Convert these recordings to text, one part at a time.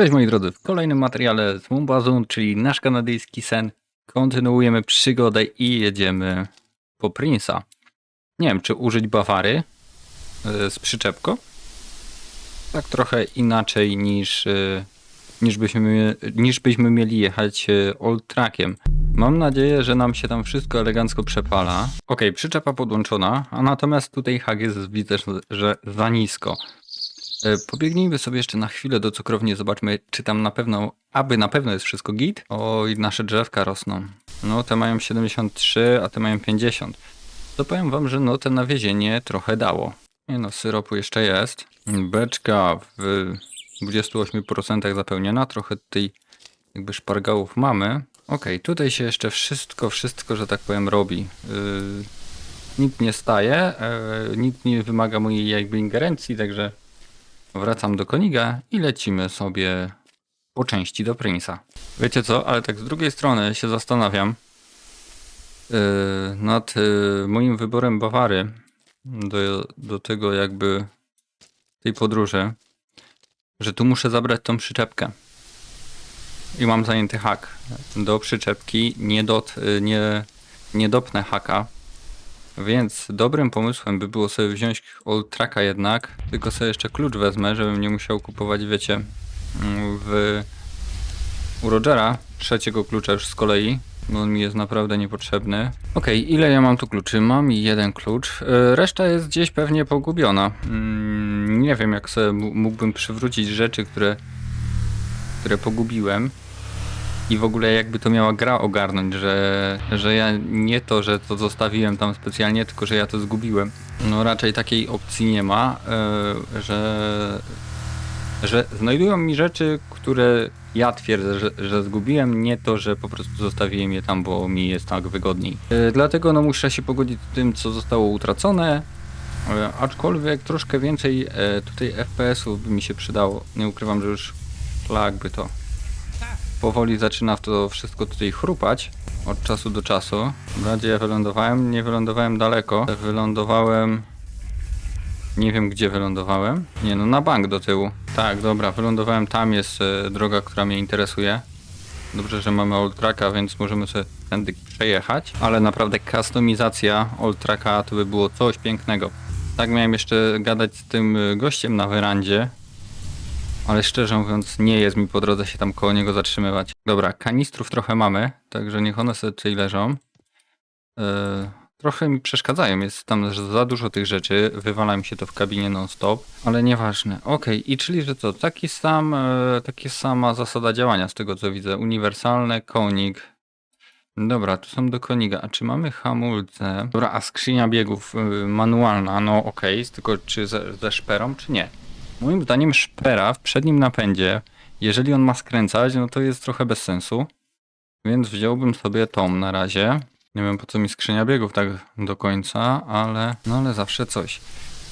Cześć moi drodzy, w kolejnym materiale z Mumbazun, czyli nasz kanadyjski sen. Kontynuujemy przygodę i jedziemy po Prince'a. Nie wiem, czy użyć Bawary y, z przyczepką? Tak trochę inaczej niż, y, niż, byśmy, niż byśmy mieli jechać y, old trackiem. Mam nadzieję, że nam się tam wszystko elegancko przepala. Ok, przyczepa podłączona, a natomiast tutaj hag jest widzę, że za nisko. E, Pobiegnijmy sobie jeszcze na chwilę do cukrowni, zobaczmy, czy tam na pewno, aby na pewno jest wszystko git. Oj, nasze drzewka rosną. No, te mają 73, a te mają 50. To powiem wam, że no, te nawiezienie trochę dało. Nie no, syropu jeszcze jest. Beczka w 28% zapełniona, trochę tutaj jakby szpargałów mamy. Okej, tutaj się jeszcze wszystko, wszystko, że tak powiem, robi. Yy, nikt nie staje, e, nikt nie wymaga mojej jakby ingerencji, także Wracam do Koniga i lecimy sobie po części do Prince'a. Wiecie co, ale tak z drugiej strony się zastanawiam yy, nad yy, moim wyborem Bawary do, do tego jakby tej podróży, że tu muszę zabrać tą przyczepkę. I mam zajęty hak. Do przyczepki nie, dot, yy, nie, nie dopnę haka, więc dobrym pomysłem by było sobie wziąć Old Tracka jednak, tylko sobie jeszcze klucz wezmę, żebym nie musiał kupować, wiecie, mm, w u Rogera trzeciego klucza już z kolei, bo on mi jest naprawdę niepotrzebny. Okej, ile ja mam tu kluczy? Mam jeden klucz. Yy, Reszta jest gdzieś pewnie pogubiona. Mm, Nie wiem, jak sobie mógłbym przywrócić rzeczy, które, które pogubiłem. I w ogóle jakby to miała gra ogarnąć, że, że ja nie to, że to zostawiłem tam specjalnie, tylko że ja to zgubiłem. No raczej takiej opcji nie ma, e, że, że znajdują mi rzeczy, które ja twierdzę, że, że zgubiłem, nie to, że po prostu zostawiłem je tam, bo mi jest tak wygodniej. E, Dlatego no muszę się pogodzić z tym, co zostało utracone, e, aczkolwiek troszkę więcej tutaj FPS-ów by mi się przydało. Nie ukrywam, że już szlak by to powoli zaczyna w to wszystko tutaj chrupać od czasu do czasu. Dobra, gdzie ja wylądowałem? Nie wylądowałem daleko. Wylądowałem... Nie wiem gdzie wylądowałem. Nie no, na bank do tyłu. Tak, dobra, wylądowałem tam, jest e, droga, która mnie interesuje. Dobrze, że mamy Old Tracka, więc możemy sobie tędy przejechać. Ale naprawdę kustomizacja Old Tracka to by było coś pięknego. Tak miałem jeszcze gadać z tym e, gościem na werandzie, ale szczerze mówiąc, nie jest mi po drodze się tam koło niego zatrzymywać. Dobra, kanistrów trochę mamy, także niech one sobie tutaj leżą. Yy, trochę mi przeszkadzają, jest tam za dużo tych rzeczy, wywala mi się to w kabinie non-stop, ale nieważne. Okej, i czyli, że co, taki sam, yy, taka sama zasada działania z tego co widzę. Uniwersalne, konik. Dobra, tu są do koniga. A czy mamy hamulce? Dobra, a skrzynia biegów yy, manualna, no okej, tylko czy ze, ze szperą, czy nie? Moim zdaniem szpera w przednim napędzie, jeżeli on ma skręcać, no to jest trochę bez sensu. Więc wziąłbym sobie tą na razie. Nie wiem po co mi skrzynia biegów tak do końca, ale no ale zawsze coś.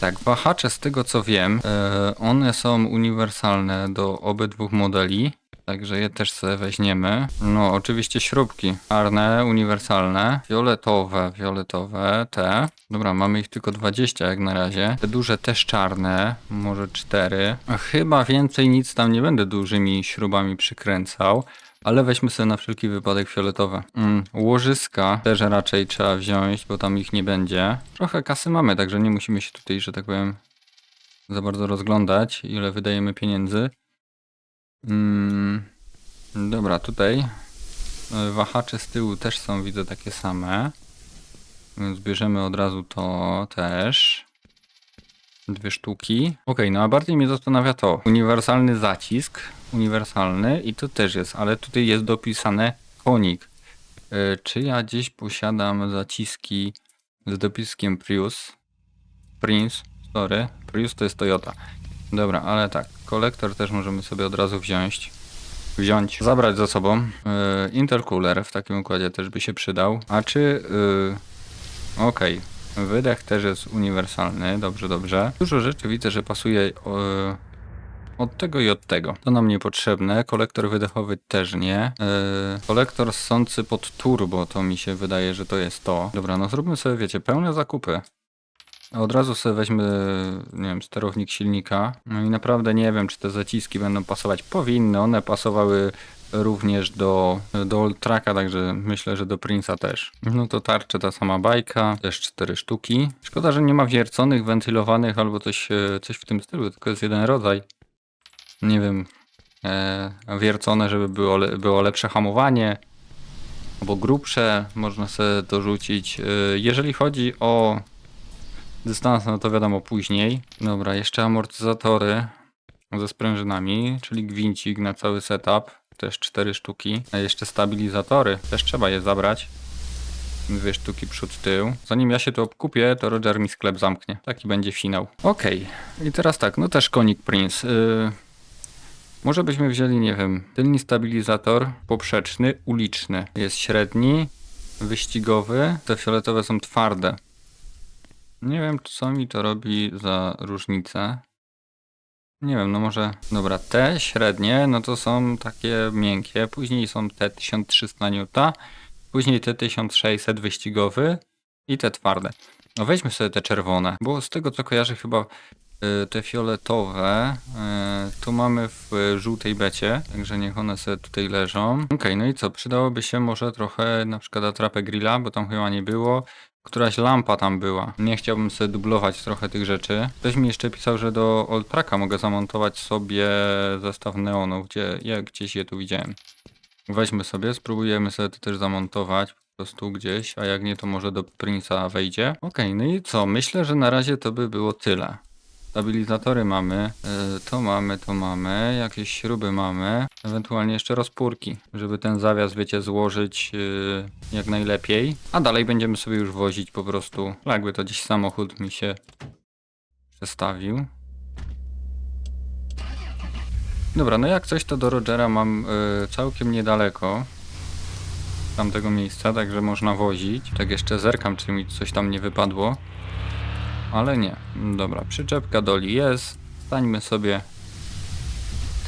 Tak, wahacze z tego co wiem, e, one są uniwersalne do obydwu modeli. Także je też sobie weźmiemy. No, oczywiście śrubki. Czarne, uniwersalne. Fioletowe, fioletowe, te. Dobra, mamy ich tylko 20 jak na razie. Te duże też czarne, może 4. A chyba więcej nic tam nie będę dużymi śrubami przykręcał. Ale weźmy sobie na wszelki wypadek fioletowe. Mm, łożyska też raczej trzeba wziąć, bo tam ich nie będzie. Trochę kasy mamy, także nie musimy się tutaj, że tak powiem, za bardzo rozglądać, ile wydajemy pieniędzy. Mm, dobra, tutaj e, wahacze z tyłu też są, widzę, takie same. Więc bierzemy od razu to też. Dwie sztuki. Ok, no a bardziej mnie zastanawia to. Uniwersalny zacisk. Uniwersalny i to też jest, ale tutaj jest dopisane konik. E, czy ja gdzieś posiadam zaciski z dopiskiem Prius? Prince, sorry. Prius to jest Toyota. Dobra, ale tak, kolektor też możemy sobie od razu wziąć. Wziąć, zabrać ze sobą. Yy, intercooler w takim układzie też by się przydał. A czy. Yy, Okej, wydech też jest uniwersalny, dobrze, dobrze. Dużo rzeczy widzę, że pasuje yy, od tego i od tego. To nam niepotrzebne. Kolektor wydechowy też nie. Yy, kolektor ssący pod turbo, to mi się wydaje, że to jest to. Dobra, no zróbmy sobie, wiecie, pełne zakupy. Od razu sobie weźmy, nie wiem, sterownik silnika. No i naprawdę nie wiem, czy te zaciski będą pasować. Powinny, one pasowały również do, do Old Tracka, także myślę, że do Prince'a też. No to tarcze ta sama bajka, też cztery sztuki. Szkoda, że nie ma wierconych, wentylowanych albo coś, e, coś w tym stylu, tylko jest jeden rodzaj. Nie wiem, e, wiercone, żeby było, było lepsze hamowanie, albo grubsze, można sobie dorzucić. E, jeżeli chodzi o dystans, no to wiadomo później. Dobra, jeszcze amortyzatory ze sprężynami, czyli gwincik na cały setup, też cztery sztuki. A jeszcze stabilizatory, też trzeba je zabrać. Dwie sztuki przód, tył. Zanim ja się tu obkupię, to Roger mi sklep zamknie. Taki będzie finał. Okej, i teraz tak, no też konik Prince. Yy... Może byśmy wzięli, nie wiem, tylny stabilizator poprzeczny, uliczny. Jest średni, wyścigowy, te fioletowe są twarde. Nie wiem, co mi to robi za różnicę. Nie wiem, no może. Dobra, te średnie, no to są takie miękkie. Później są te 1300 N, później te 1600 wyścigowy i te twarde. No weźmy sobie te czerwone, bo z tego co kojarzę, chyba y, te fioletowe y, tu mamy w żółtej becie, także niech one sobie tutaj leżą. Okej, no i co? Przydałoby się może trochę na przykład atrapę grilla, bo tam chyba nie było. Któraś lampa tam była. Nie chciałbym sobie dublować trochę tych rzeczy. Ktoś mi jeszcze pisał, że do Old Tracka mogę zamontować sobie zestaw neonów, gdzie ja gdzieś je tu widziałem. Weźmy sobie, spróbujemy sobie to też zamontować po prostu gdzieś, a jak nie to może do Prince'a wejdzie. Okej, no i co? Myślę, że na razie to by było tyle. Stabilizatory mamy, yy, to mamy, to mamy, jakieś śruby mamy, ewentualnie jeszcze rozpórki, żeby ten zawias, wiecie, złożyć yy, jak najlepiej. A dalej będziemy sobie już wozić po prostu, jakby to gdzieś samochód mi się przestawił. Dobra, no jak coś to do Rogera mam yy, całkiem niedaleko tamtego miejsca, także można wozić. Tak jeszcze zerkam, czy mi coś tam nie wypadło. Ale nie. Dobra, przyczepka doli jest. Stańmy sobie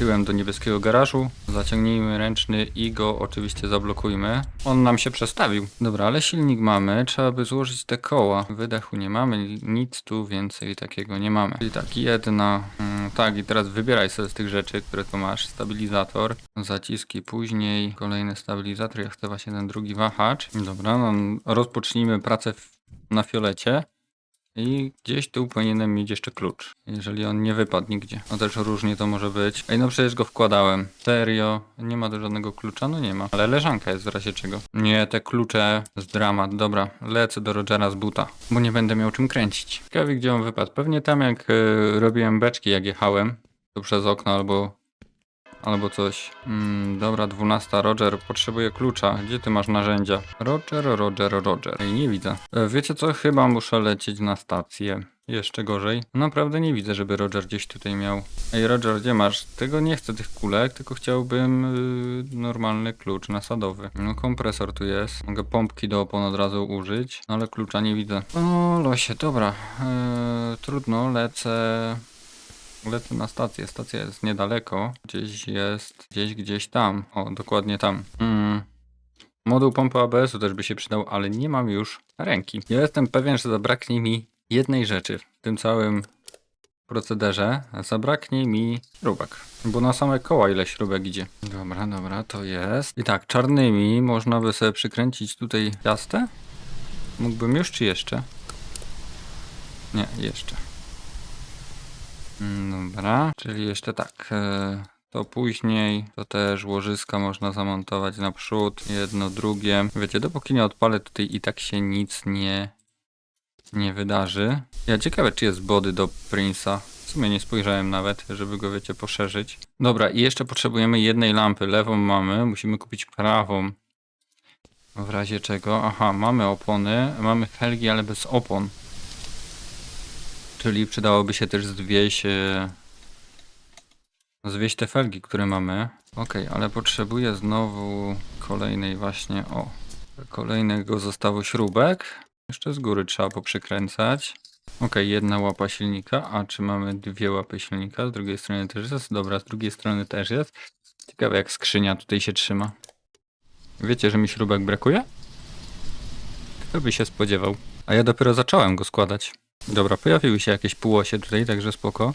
tyłem do niebieskiego garażu. Zaciągnijmy ręczny i go oczywiście zablokujmy. On nam się przestawił. Dobra, ale silnik mamy. Trzeba by złożyć te koła. Wydechu nie mamy, nic tu więcej takiego nie mamy. Czyli tak, jedna. Mm, tak, i teraz wybieraj sobie z tych rzeczy, które tu masz. Stabilizator, zaciski później, kolejny stabilizator. Ja chcę właśnie ten drugi wahacz. Dobra, no, rozpocznijmy pracę na fiolecie. I gdzieś tu powinienem mieć jeszcze klucz, jeżeli on nie wypadł nigdzie. No też różnie to może być. Ej, no przecież go wkładałem. Serio? Nie ma do żadnego klucza? No nie ma. Ale leżanka jest w razie czego. Nie, te klucze z dramat. Dobra, lecę do Rogera z buta, bo nie będę miał czym kręcić. Ciekawy gdzie on wypadł. Pewnie tam jak y, robiłem beczki, jak jechałem. Tu przez okno albo Albo coś. Mm, dobra, 12. Roger, potrzebuję klucza. Gdzie ty masz narzędzia? Roger, Roger, Roger. Ej, nie widzę. E, wiecie co? Chyba muszę lecieć na stację. Jeszcze gorzej. Naprawdę nie widzę, żeby Roger gdzieś tutaj miał. Ej, Roger, gdzie masz? Tego nie chcę tych kulek, tylko chciałbym yy, normalny klucz nasadowy. No, kompresor tu jest. Mogę pompki do opon od razu użyć, ale klucza nie widzę. O, losie, dobra. Yy, trudno, lecę. Lecę na stację. Stacja jest niedaleko. Gdzieś jest, gdzieś, gdzieś tam. O, dokładnie tam. Mm. Moduł pompy ABS-u też by się przydał, ale nie mam już ręki. Ja jestem pewien, że zabraknie mi jednej rzeczy w tym całym procederze. Zabraknie mi śrubek. Bo na same koła ile śrubek idzie. Dobra, dobra, to jest. I tak, czarnymi można by sobie przykręcić tutaj piastę. Mógłbym już, czy jeszcze? Nie, jeszcze. Mm, Dobra, czyli jeszcze tak. e, To później, to też łożyska można zamontować naprzód, jedno, drugie. Wiecie, dopóki nie odpalę tutaj i tak się nic nie, nie wydarzy. Ja ciekawe, czy jest body do Prince'a. W sumie nie spojrzałem nawet, żeby go, wiecie, poszerzyć. Dobra, i jeszcze potrzebujemy jednej lampy. Lewą mamy, musimy kupić prawą. W razie czego, aha, mamy opony, mamy felgi, ale bez opon. Czyli przydałoby się też zwieść, e, zwieść te felgi, które mamy. Ok, ale potrzebuję znowu kolejnej właśnie, o, kolejnego zestawu śrubek. Jeszcze z góry trzeba poprzykręcać. Ok, jedna łapa silnika, a czy mamy dwie łapy silnika? Z drugiej strony też jest. Dobra, z drugiej strony też jest. Ciekawe jak skrzynia tutaj się trzyma. Wiecie, że mi śrubek brakuje? Kto by się spodziewał? A ja dopiero zacząłem go składać. Dobra, pojawiły się jakieś półosie tutaj, także spoko.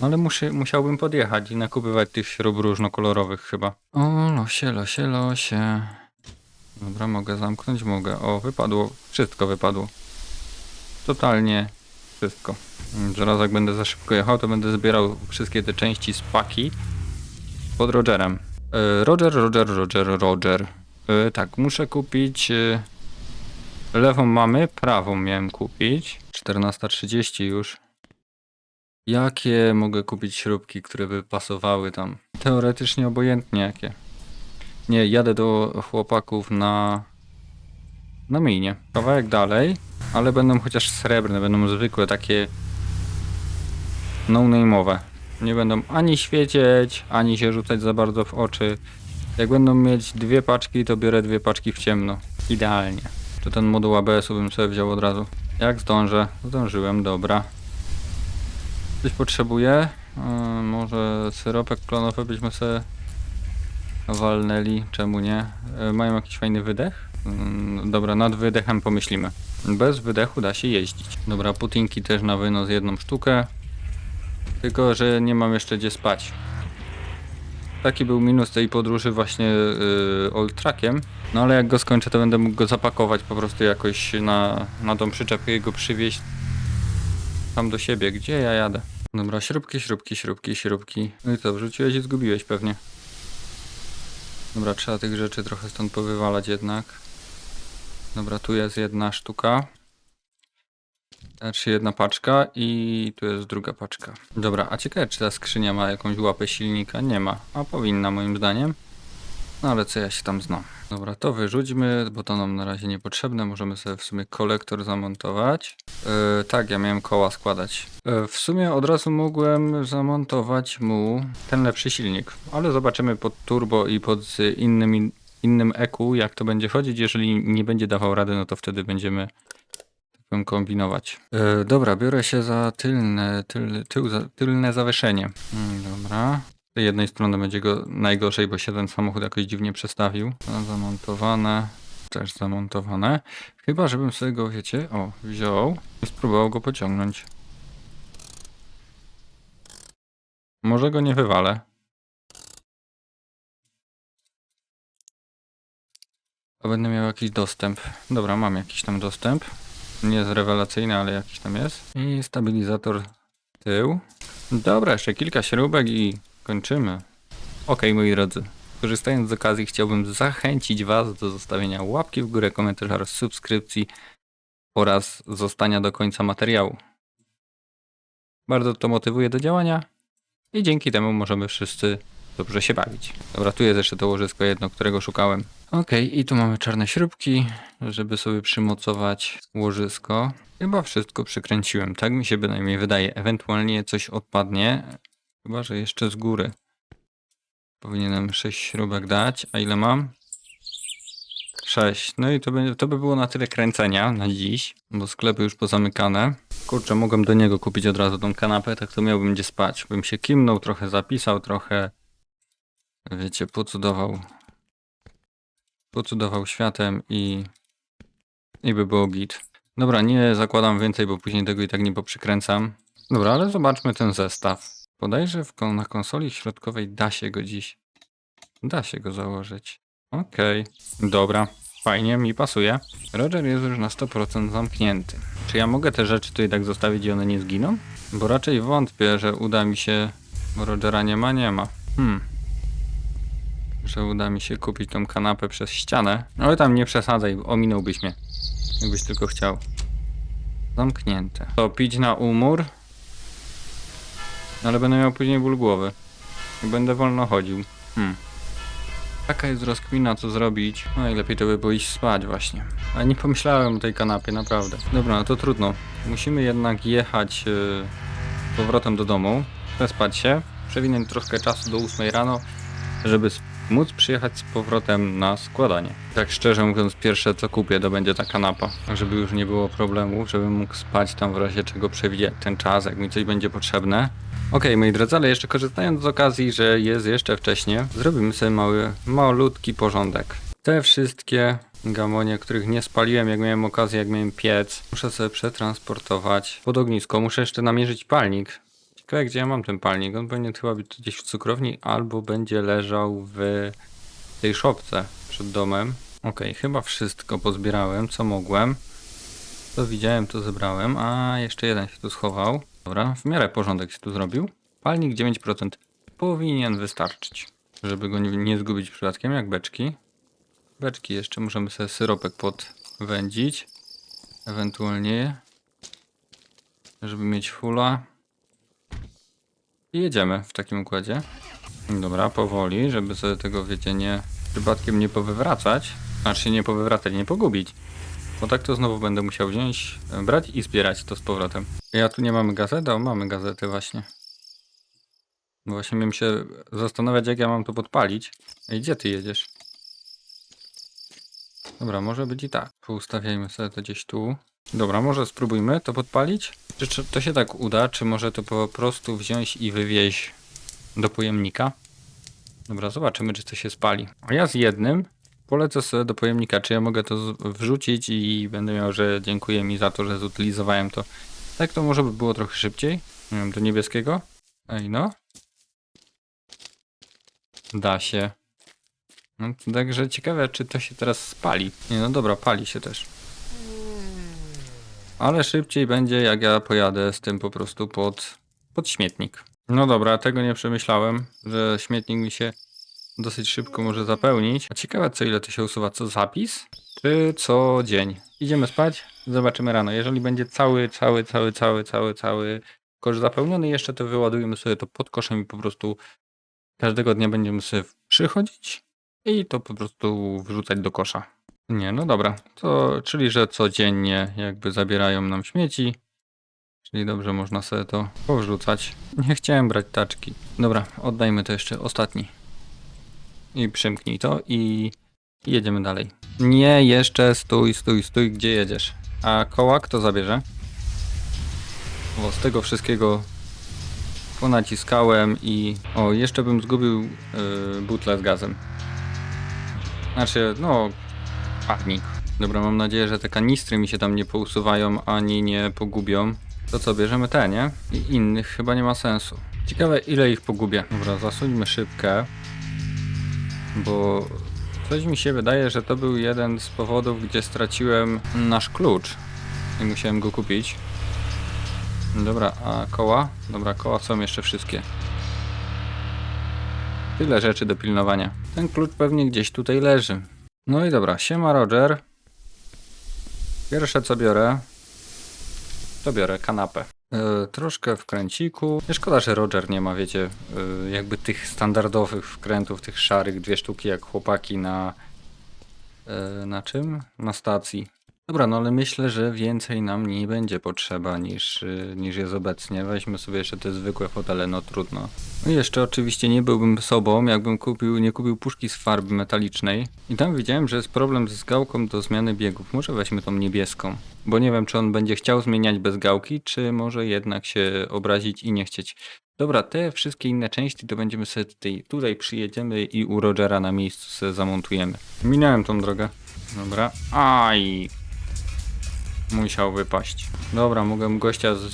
No ale muszę, musiałbym podjechać i nakupywać tych śrub różnokolorowych chyba. O, losie, losie, losie. Dobra, mogę zamknąć? Mogę. O, wypadło. Wszystko wypadło. Totalnie wszystko. Mm, Zaraz jak będę za szybko jechał, to będę zbierał wszystkie te części z paki pod Rogerem. E, Roger, Roger, Roger, Roger. E, tak, muszę kupić... E, lewą mamy, prawą miałem kupić. 14.30 już. Jakie mogę kupić śrubki, które by pasowały tam? Teoretycznie obojętnie jakie. Nie, jadę do chłopaków na... Na minie. Kawałek dalej, ale będą chociaż srebrne, będą zwykłe, takie... No-name'owe. Nie będą ani świecieć, ani się rzucać za bardzo w oczy. Jak będą mieć dwie paczki, to biorę dwie paczki w ciemno. Idealnie. To ten moduł ABS-u bym sobie wziął od razu. Jak zdążę? Zdążyłem, dobra. Coś potrzebuję? Yy, może syropek klonowy byśmy sobie walnęli, czemu nie? Yy, mają jakiś fajny wydech? Yy, dobra, nad wydechem pomyślimy. Bez wydechu da się jeździć. Dobra, putinki też na wynos jedną sztukę. Tylko, że nie mam jeszcze gdzie spać. Taki był minus tej podróży właśnie yy, old trackiem. No ale jak go skończę, to będę mógł go zapakować po prostu jakoś na, na tą przyczepkę i go przywieźć tam do siebie. Gdzie ja jadę? Dobra, śrubki, śrubki, śrubki, śrubki. No i co, wrzuciłeś i zgubiłeś pewnie. Dobra, trzeba tych rzeczy trochę stąd powywalać jednak. Dobra, tu jest jedna sztuka. Znaczy jedna paczka i tu jest druga paczka. Dobra, a ciekawe czy ta skrzynia ma jakąś łapę silnika? Nie ma, a powinna moim zdaniem. No ale co ja się tam znam. Dobra, to wyrzućmy, bo to nam na razie niepotrzebne. Możemy sobie w sumie kolektor zamontować. Yy, tak, ja miałem koła składać. Yy, w sumie od razu mogłem zamontować mu ten lepszy silnik, ale zobaczymy pod turbo i pod y, innym, innym EQ, jak to będzie chodzić. Jeżeli nie będzie dawał rady, no to wtedy będziemy powiem, kombinować. Yy, dobra, biorę się za tylne, tyl, tył, za, tylne zawieszenie. Mm, dobra. Z jednej strony będzie go najgorzej, bo się ten samochód jakoś dziwnie przestawił. To Zamontowane. Też zamontowane. Chyba, żebym sobie go, wiecie, o, wziął i spróbował go pociągnąć. Może go nie wywalę. A będę miał jakiś dostęp. Dobra, mam jakiś tam dostęp. Nie jest rewelacyjny, ale jakiś tam jest. I stabilizator tył. Dobra, jeszcze kilka śrubek i kończymy. Ok, moi drodzy. Korzystając z okazji, chciałbym zachęcić Was do zostawienia łapki w górę, komentarza subskrypcji oraz zostania do końca materiału. Bardzo to motywuje do działania i dzięki temu możemy wszyscy dobrze się bawić. Dobra, tu jest jeszcze to łożysko jedno, którego szukałem. Ok, i tu mamy czarne śrubki, żeby sobie przymocować łożysko. Chyba wszystko przykręciłem, tak mi się bynajmniej wydaje. Ewentualnie coś odpadnie, chyba że jeszcze z góry. Powinienem 6 śrubek dać. A ile mam? 6. No i to by, to by było na tyle kręcenia na dziś, bo sklepy już pozamykane. Kurczę, mogłem do niego kupić od razu tą kanapę, tak to miałbym gdzie spać. Bym się kimnął, trochę zapisał, trochę, wiecie, pocudował, pocudował światem i, i by było git. Dobra, nie zakładam więcej, bo później tego i tak nie poprzykręcam. Dobra, ale zobaczmy ten zestaw. Bodajże w, na konsoli środkowej da się go dziś. Da się go założyć. Okej, dobra. Fajnie, mi pasuje. Roger jest już na 100% zamknięty. Czy ja mogę te rzeczy tutaj tak zostawić i one nie zginą? Bo raczej wątpię, że uda mi się... Bo Rogera nie ma, nie ma. Hmm. Że uda mi się kupić tą kanapę przez ścianę. Ale tam nie przesadzaj, ominąłbyś mnie. Jakbyś tylko chciał. Zamknięte. To pić na umór. Ale będę miał później ból głowy. I będę wolno chodził. Hmm. Taka jest rozkmina, co zrobić. No i lepiej to by było iść spać właśnie. Ale nie pomyślałem o tej kanapie, naprawdę. Dobra, no to trudno. Musimy jednak jechać yy, powrotem do domu, przespać się, przewinąć troszkę czasu do 8 rano, żeby móc przyjechać z powrotem na składanie. Tak szczerze mówiąc, pierwsze co kupię to będzie ta kanapa, żeby już nie było problemu, żebym mógł spać tam w razie czego przewidzieć ten czas, jak mi coś będzie potrzebne. Okej, moi drodzy, ale jeszcze korzystając z okazji, że jest jeszcze wcześnie, zrobimy sobie mały, malutki porządek. Te wszystkie gamonie, których nie spaliłem, jak miałem okazję, jak miałem piec. Muszę sobie przetransportować pod ognisko. Muszę jeszcze namierzyć palnik. Ciekawe, gdzie ja mam ten palnik. On powinien chyba być gdzieś w cukrowni, albo będzie leżał w tej szopce przed domem. Okej, chyba wszystko pozbierałem, co mogłem. Co widziałem, to zebrałem, a jeszcze jeden się tu schował. Dobra, w miarę porządek się tu zrobił. Palnik 9% powinien wystarczyć, żeby go nie, zgubić przypadkiem, jak beczki. Beczki jeszcze możemy sobie syropek podwędzić. Ewentualnie, żeby mieć fula. I jedziemy w takim układzie. Dobra, powoli, żeby sobie tego, wiecie, nie przypadkiem nie powywracać. Znaczy nie powywracać, nie pogubić. Bo tak to znowu będę musiał wziąć, e, brać i zbierać to z powrotem. Ja tu nie mamy gazety, o mamy gazety właśnie. Właśnie miałem się zastanawiać jak ja mam to podpalić. Ej, gdzie ty jedziesz? Dobra, może być i tak. Poustawiajmy sobie to gdzieś tu. Dobra, może spróbujmy to podpalić? Czy, to się tak uda, czy może to po prostu wziąć i wywieźć do pojemnika? Dobra, zobaczymy, czy to się spali. A ja z jednym polecę sobie do pojemnika, czy ja mogę to wrzucić i będę miał, że dziękuję mi za to, że zutylizowałem to. Tak to może by było trochę szybciej. Nie wiem, do niebieskiego. Ej, no. Da się. No, także ciekawe, czy to się teraz spali. Nie, no dobra, pali się też. Ale szybciej będzie, jak ja pojadę z tym po prostu pod, pod śmietnik. No dobra, tego nie przemyślałem, że śmietnik mi się dosyć szybko może zapełnić. A ciekawe, co ile to się usuwa, co zapis, czy co dzień. Idziemy spać, zobaczymy rano. Jeżeli będzie cały, cały, cały, cały, cały, cały kosz zapełniony, jeszcze to wyładujemy sobie to pod koszem i po prostu każdego dnia będziemy sobie przychodzić i to po prostu wrzucać do kosza. Nie, no dobra. To, czyli, że codziennie jakby zabierają nam śmieci. Czyli dobrze można sobie to powrzucać. Nie chciałem brać taczki. Dobra, oddajmy to jeszcze ostatni. I przymknij to i jedziemy dalej. Nie, jeszcze stój, stój, stój, gdzie jedziesz? A koła kto zabierze? Bo z tego wszystkiego ponaciskałem i... O, jeszcze bym zgubił yy, butlę z gazem. Znaczy, no, Dobra, mam nadzieję, że te kanistry mi się tam nie pousuwają, ani nie pogubią. To co, bierzemy te, nie? I innych chyba nie ma sensu. Ciekawe, ile ich pogubię. Dobra, zasuńmy szybkę. Bo coś mi się wydaje, że to był jeden z powodów, gdzie straciłem nasz klucz. I musiałem go kupić. Dobra, a koła? Dobra, koła są jeszcze wszystkie. Tyle rzeczy do pilnowania. Ten klucz pewnie gdzieś tutaj leży. No i dobra, siema Roger. Pierwsze co biorę, to biorę kanapę. E, troszkę wkręciku. Nie szkoda, że Roger nie ma, wiecie, e, jakby tych standardowych wkrętów, tych szarych, dwie sztuki jak chłopaki na... E, na czym? Na stacji. Dobra, no ale myślę, że więcej nam nie będzie potrzeba niż, y, niż jest obecnie. Weźmy sobie jeszcze te zwykłe fotele, no trudno. No i jeszcze oczywiście nie byłbym sobą, jakbym kupił, nie kupił puszki z farby metalicznej. I tam widziałem, że jest problem z gałką do zmiany biegów. Może weźmy tą niebieską. Bo nie wiem, czy on będzie chciał zmieniać bez gałki, czy może jednak się obrazić i nie chcieć. Dobra, te wszystkie inne części to będziemy sobie tutaj, tutaj przyjedziemy i u Rogera na miejscu sobie zamontujemy. Minąłem tą drogę. Dobra. Aj, musiał wypaść. Dobra, mogę gościa z,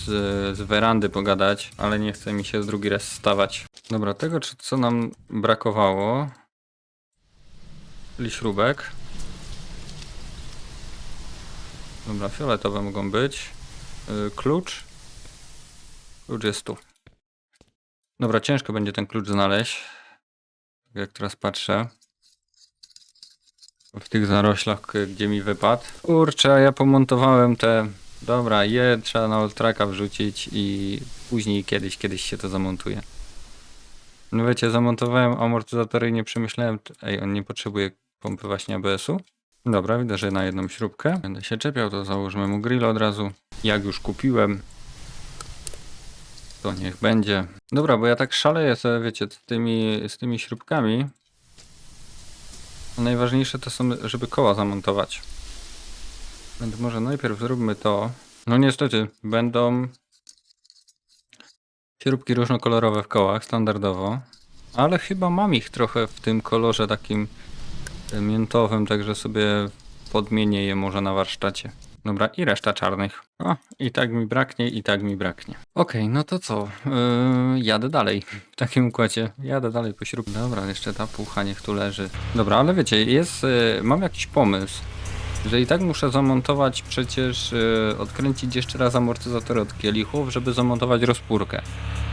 z werandy pogadać, ale nie chce mi się drugi raz stawać. Dobra, tego co nam brakowało, czyli śrubek. Dobra, fioletowe mogą być. Yy, klucz. Klucz jest tu. Dobra, ciężko będzie ten klucz znaleźć. Tak Jak teraz patrzę. W tych zaroślach, gdzie mi wypadł. Kurczę, ja pomontowałem te... Dobra, je trzeba na Oltraka wrzucić i później kiedyś, kiedyś się to zamontuje. No wiecie, zamontowałem amortyzatory i nie przemyślałem... Ej, on nie potrzebuje pompy właśnie ABS-u? Dobra, widzę, że na jedną śrubkę. Będę się czepiał, to założymy mu grill od razu. Jak już kupiłem, to niech będzie. Dobra, bo ja tak szaleję sobie, wiecie, z tymi, z tymi śrubkami. Najważniejsze to są, żeby koła zamontować. Więc może najpierw zróbmy to. No niestety, będą śrubki różnokolorowe w kołach, standardowo. Ale chyba mam ich trochę w tym kolorze takim miętowym, także sobie podmienię je może na warsztacie. Dobra, i reszta czarnych. O, i tak mi braknie, i tak mi braknie. Okej, no to co? Yy, jadę dalej. W takim układzie. Jadę dalej po. Dobra, jeszcze ta pucha niech tu leży. Dobra, ale wiecie, jest... Yy, mam jakiś pomysł. Że i tak muszę zamontować przecież, yy, odkręcić jeszcze raz amortyzatory od kielichów, żeby zamontować rozpórkę.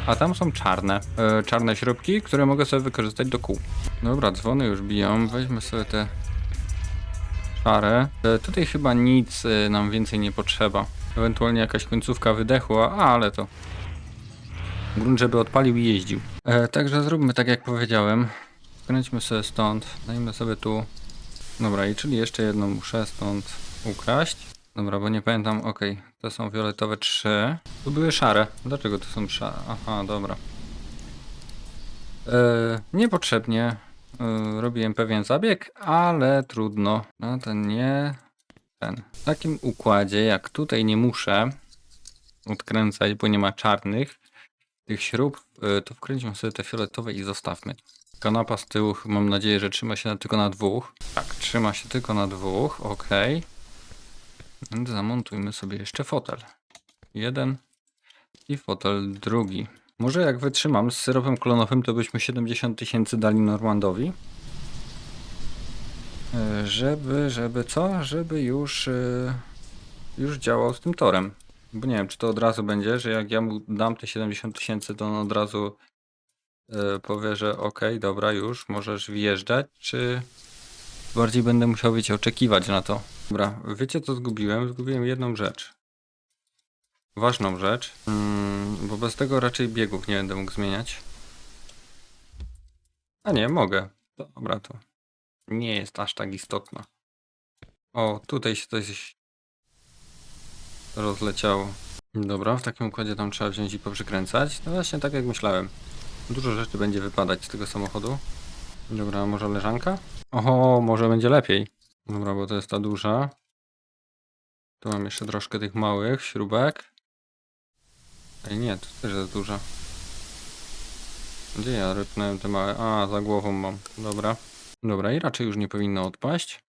A tam są czarne, yy, czarne śrubki, które mogę sobie wykorzystać do kół. Dobra, dzwony już biją, weźmy sobie te szare. Tutaj chyba nic e, nam więcej nie potrzeba. Ewentualnie jakaś końcówka wydechła, a, ale to grunt, żeby odpalił i jeździł. E, także zróbmy tak jak powiedziałem. Skręćmy sobie stąd, dajmy sobie tu. Dobra, i czyli jeszcze jedną muszę stąd ukraść. Dobra, bo nie pamiętam, okej, to są fioletowe trzy. Tu były szare. Dlaczego to są szare? Aha, dobra. E, niepotrzebnie e, robiłem pewien zabieg, ale trudno. No ten nie. Ten. W takim układzie, jak tutaj nie muszę odkręcać, bo nie ma czarnych tych śrub, e, to wkręćmy sobie te fioletowe i zostawmy. Kanapa z tyłu, mam nadzieję, że trzyma się tylko na dwóch. Tak, trzyma się tylko na dwóch, ok. Zamontujmy sobie jeszcze fotel. Jeden i fotel drugi. Może jak wytrzymam z syropem klonowym, to byśmy 70 tysięcy dali Normandowi. E, Żeby, żeby co? Żeby już, e, już działał z tym torem. Bo nie wiem, czy to od razu będzie, że jak ja mu dam te 70 tysięcy, to on od razu e, powie, że okej, dobra, już możesz wjeżdżać, czy bardziej będę musiał, wiecie, oczekiwać na to. Dobra, wiecie co zgubiłem? Zgubiłem jedną rzecz. Ważną rzecz, mm, bo bez tego raczej biegów nie będę mógł zmieniać. A nie, mogę. Dobra, to nie jest aż tak istotna. O, tutaj się coś rozleciało. Dobra, w takim układzie tam trzeba wziąć i poprzykręcać. No właśnie tak jak myślałem. Dużo rzeczy będzie wypadać z tego samochodu. Dobra, może leżanka? Oho, może będzie lepiej. Dobra, bo to jest ta duża. Tu mam jeszcze troszkę tych małych śrubek. Ej, nie, to też jest duża. Gdzie ja rypnąłem te małe? A, za głową mam. Dobra. Dobra, i raczej już nie powinno odpaść.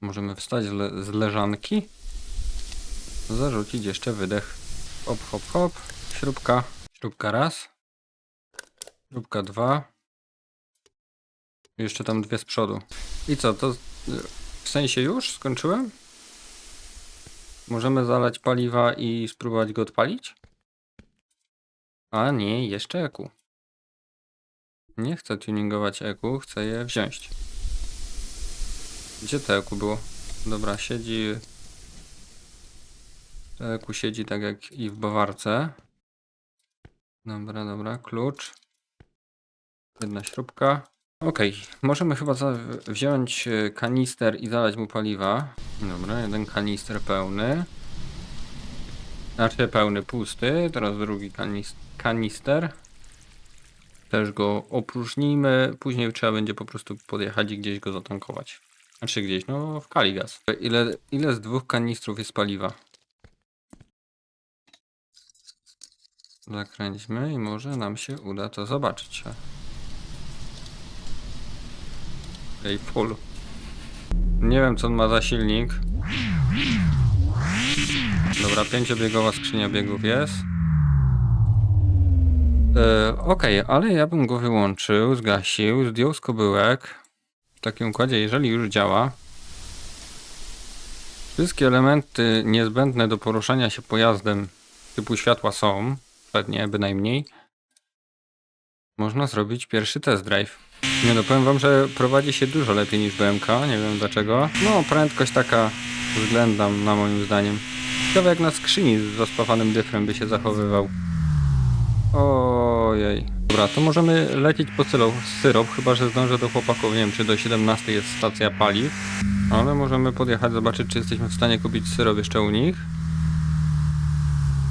Możemy wstać z, le z leżanki. Zarzucić jeszcze wydech. Hop, hop, hop. Śrubka. Śrubka raz. Śrubka dwa. Jeszcze tam dwie z przodu. I co, to w sensie już skończyłem? Możemy zalać paliwa i spróbować go odpalić? A nie, jeszcze EQ. Nie chcę tuningować EQ, chcę je wziąć. Gdzie to EQ było? Dobra, siedzi... To EQ siedzi tak jak i w bawarce. Dobra, dobra, klucz. Jedna śrubka. Okej, możemy chyba za- wziąć e, kanister i zalać mu paliwa. Dobra, jeden kanister pełny. Znaczy pełny, pusty. Teraz drugi kanis kanister. Też go opróżnijmy. Później trzeba będzie po prostu podjechać i gdzieś go zatankować. Znaczy gdzieś, no w Kaligas. Ile, ile z dwóch kanistrów jest paliwa? Zakręćmy i może nam się uda to zobaczyć. Ej, full. Nie wiem, co on ma za silnik. Dobra, pięciobiegowa skrzynia biegów jest. E, Okej, ale ja bym go wyłączył, zgasił, zdjął z kobyłek. W takim układzie, jeżeli już działa. Wszystkie elementy niezbędne do poruszania się pojazdem typu światła są, pewnie bynajmniej. Można zrobić pierwszy test drive. Nie no, powiem wam, że prowadzi się dużo lepiej niż BMK, nie wiem dlaczego. No, prędkość taka względna, moim zdaniem. Ciekawe jak na skrzyni z rozpawanym dyfrem by się zachowywał. Ojej. Dobra, to możemy lecieć po sylo- syrop, chyba że zdążę do chłopaków, nie wiem czy do 17 jest stacja paliw. Ale możemy podjechać, zobaczyć czy jesteśmy w stanie kupić syrop jeszcze u nich.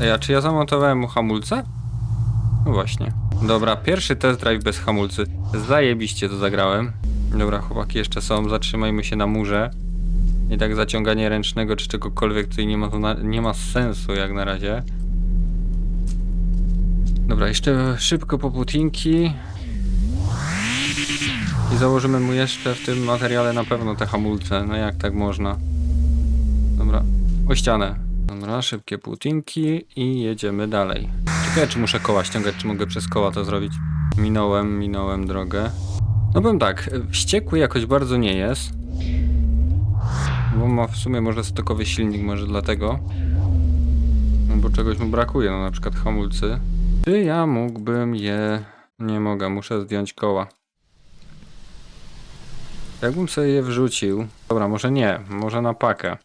Ej, a czy ja zamontowałem mu hamulce? No właśnie. Dobra, pierwszy test drive bez hamulcy. Zajebiście to zagrałem. Dobra, chłopaki jeszcze są, zatrzymajmy się na murze. I tak zaciąganie ręcznego czy czegokolwiek tutaj nie ma, na, nie ma sensu jak na razie. Dobra, jeszcze szybko po putinki. I założymy mu jeszcze w tym materiale na pewno te hamulce. No jak tak można? Dobra, o ścianę. Dobra, szybkie półtinki i jedziemy dalej. Ciekawe, czy muszę koła ściągać, czy mogę przez koła to zrobić. Minąłem, minąłem drogę. No powiem tak, wściekły jakoś bardzo nie jest. Bo ma w sumie może stokowy silnik, może dlatego. No bo czegoś mu brakuje, no na przykład hamulcy. Czy ja mógłbym je... Nie mogę, muszę zdjąć koła. Jakbym sobie je wrzucił... Dobra, może nie, może na pakę.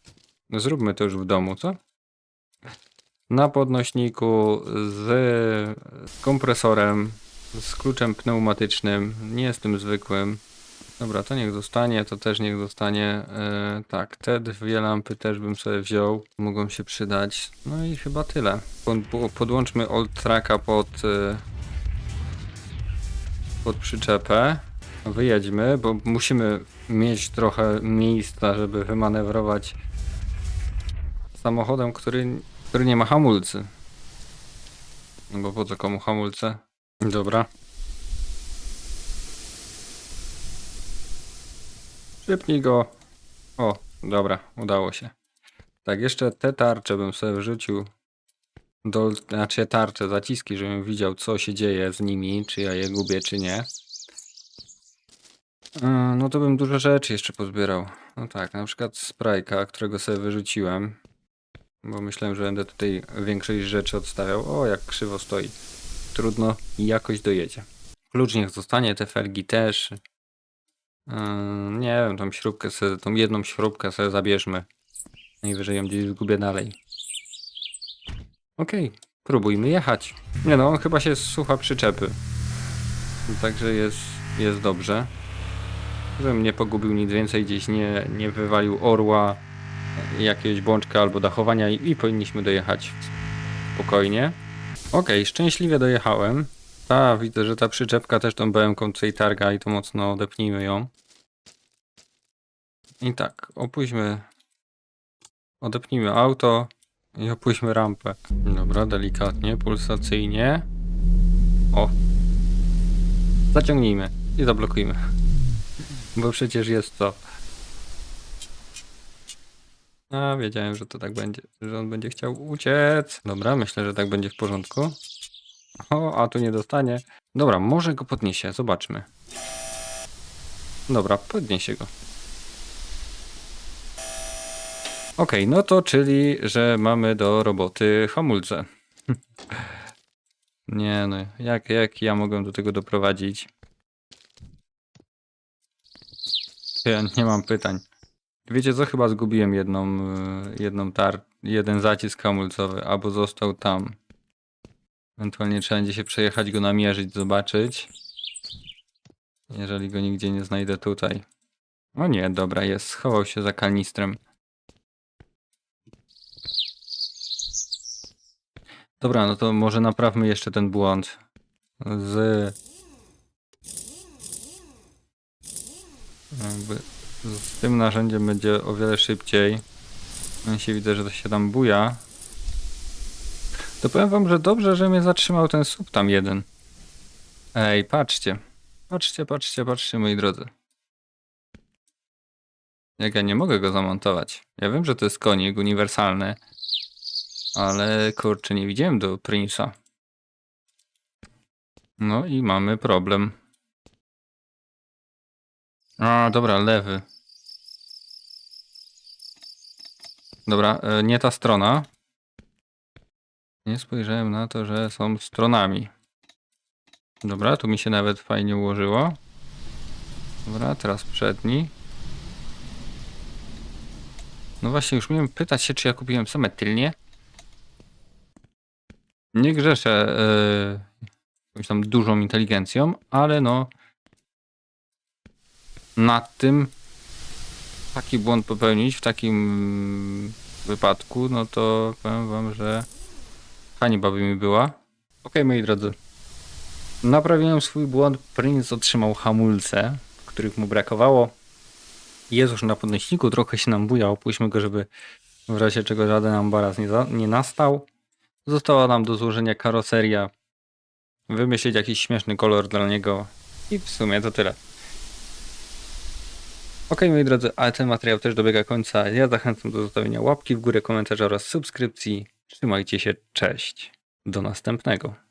No Zróbmy to już w domu, co? Na podnośniku z kompresorem, z kluczem pneumatycznym, nie z tym zwykłym. Dobra, to niech zostanie, to też niech zostanie. E, tak, te dwie lampy też bym sobie wziął, mogą się przydać. No i chyba tyle. Pod, po- podłączmy old tracka pod, e, pod przyczepę. Wyjedźmy, bo musimy mieć trochę miejsca, żeby wymanewrować samochodem, który, który nie ma hamulcy. No bo po co komu hamulce? Dobra. Szybnij go. O, dobra, udało się. Tak, jeszcze te tarcze bym sobie wrzucił. Do, znaczy tarcze, zaciski, żebym widział, co się dzieje z nimi, czy ja je gubię, czy nie. E, No to bym dużo rzeczy jeszcze pozbierał. No tak, na przykład sprajka, którego sobie wyrzuciłem. Bo myślałem, że będę tutaj większość rzeczy odstawiał. O, jak krzywo stoi. Trudno, jakoś dojedzie. Klucz niech zostanie, te felgi też. Yy, nie wiem, tą śrubkę sobie, tą jedną śrubkę sobie zabierzmy. Najwyżej ją gdzieś zgubię dalej. Okej, próbujmy jechać. Nie no, on chyba się słucha przyczepy. Także jest, jest dobrze. Żebym nie pogubił nic więcej, gdzieś nie, nie wywalił orła, jakiegoś bączka albo dachowania i, i powinniśmy dojechać spokojnie. Okej, szczęśliwie dojechałem. A, widzę, że ta przyczepka też tą BM-ką tutaj targa i to mocno odepnijmy ją. I tak, opuśćmy, odepnijmy auto i opuśćmy rampę. Dobra, delikatnie, pulsacyjnie. O. Zaciągnijmy i zablokujmy. Bo przecież jest to. A, wiedziałem, że to tak będzie, że on będzie chciał uciec. Dobra, myślę, że tak będzie w porządku. O, a tu nie dostanie. Dobra, może go podniesie, zobaczmy. Dobra, podniesie go. Okej, no to czyli, że mamy do roboty hamulce. nie no, jak, jak ja mogłem do tego doprowadzić? Ja nie mam pytań. Wiecie co, chyba zgubiłem jedną, y, jedną tar jeden zacisk hamulcowy, albo został tam. Ewentualnie trzeba będzie się przejechać, go namierzyć, zobaczyć. Jeżeli go nigdzie nie znajdę tutaj. O nie, dobra, jest. Schował się za kanistrem. Dobra, no to może naprawmy jeszcze ten błąd. Z... Jakby z tym narzędziem będzie o wiele szybciej. Ja się widzę, że to się tam buja. To powiem wam, że dobrze, że mnie zatrzymał ten słup tam jeden. Ej, patrzcie. Patrzcie, patrzcie, patrzcie, moi drodzy. Jak ja nie mogę go zamontować. Ja wiem, że to jest konik uniwersalny. Ale kurczę, nie widziałem do Prince'a. No i mamy problem. A, dobra, lewy. Dobra, e, nie ta strona. Nie spojrzałem na to, że są stronami. Dobra, tu mi się nawet fajnie ułożyło. Dobra, teraz przedni. No właśnie, już miałem pytać się, czy ja kupiłem same tylnie. Nie grzeszę yy, jakąś tam dużą inteligencją, ale no nad tym taki błąd popełnić w takim wypadku, no to powiem wam, że hańba by mi była. Okej, moi drodzy. Naprawiłem swój błąd. Prince otrzymał hamulce, których mu brakowało. Jest już na podnośniku, trochę się nam buja. Opuśćmy go, żeby w razie czego żaden ambaraz nie, za, nie nastał. Została nam do złożenia karoseria. Wymyślić jakiś śmieszny kolor dla niego. I w sumie to tyle. Ok, moi drodzy, ale ten materiał też dobiega końca. Ja zachęcam do zostawienia łapki w górę, komentarza oraz subskrypcji. Trzymajcie się, cześć. Do następnego.